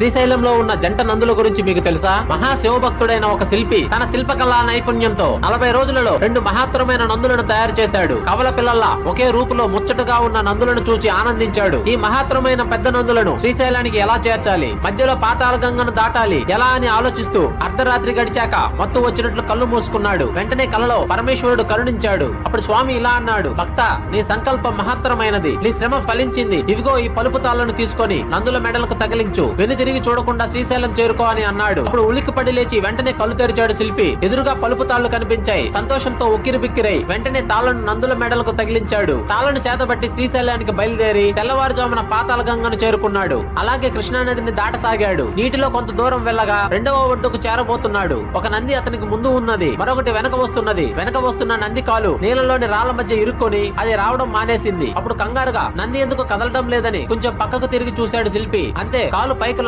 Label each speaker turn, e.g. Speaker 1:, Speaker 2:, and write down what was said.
Speaker 1: శ్రీశైలంలో ఉన్న జంట నందుల గురించి మీకు తెలుసా? మహాశివభక్తుడైన ఒక శిల్పి తన శిల్పకళా నైపుణ్యంతో నలభై రోజులలో రెండు మహత్తరమైన నందులను తయారు చేశాడు. కవల పిల్లల్లా ఒకే రూపులో ముచ్చటగా ఉన్న నందులను చూచి ఆనందించాడు. ఈ మహత్తరమైన పెద్ద నందులను శ్రీశైలానికి ఎలా చేర్చాలి? మధ్యలో పాతాల గంగను దాటాలి? ఎలా అని ఆలోచిస్తూ అర్ధరాత్రి గడిచాక మత్తు వచ్చినట్లు కళ్ళు మూసుకున్నాడు. వెంటనే కలలో పరమేశ్వరుడు కరుణించాడు. అప్పుడు స్వామి ఇలా అన్నాడు భక్త నీ సంకల్పం మహత్తరమైనది. నీ శ్రమ ఫలించింది. ఇదిగో ఈ పలుపు తాళ్ళను తీసుకొని నందుల మెడలకు తగిలించు. వెను తిరిగి చూడకుండా శ్రీశైలం చేరుకో అని అన్నాడు. అప్పుడు ఉలిక్కిపడి లేచి వెంటనే కళ్ళు తెరిచాడు శిల్పి. ఎదురుగా పలుపు తాళ్ళు కనిపించాయి. సంతోషంతో ఉక్కిరి బిక్కిరై వెంటనే తాళ్ళను నందుల మెడలకు తగిలించాడు. తాళ్ళను చేతబట్టి శ్రీశైలానికి బయలుదేరి తెల్లవారుజామున పాతాళ గంగను చేరుకున్నాడు. అలాగే కృష్ణానదిని దాటసాగాడు. నీటిలో కొంత దూరం వెళ్ళగా రెండవ ఒడ్డుకు చేరబోతున్నాడు. ఒక నంది అతనికి ముందు ఉన్నది. మరొకటి వెనక వస్తున్నది. వెనక వస్తున్న నంది కాలు నీళ్ళలోని రాళ్ళ మధ్య ఇరుక్కొని అది రావడం మానేసింది. అప్పుడు కంగారుగా నంది ఎందుకు కదలడం లేదని కొంచెం పక్కకు తిరిగి చూశాడు శిల్పి. అంతే కాలు పైకి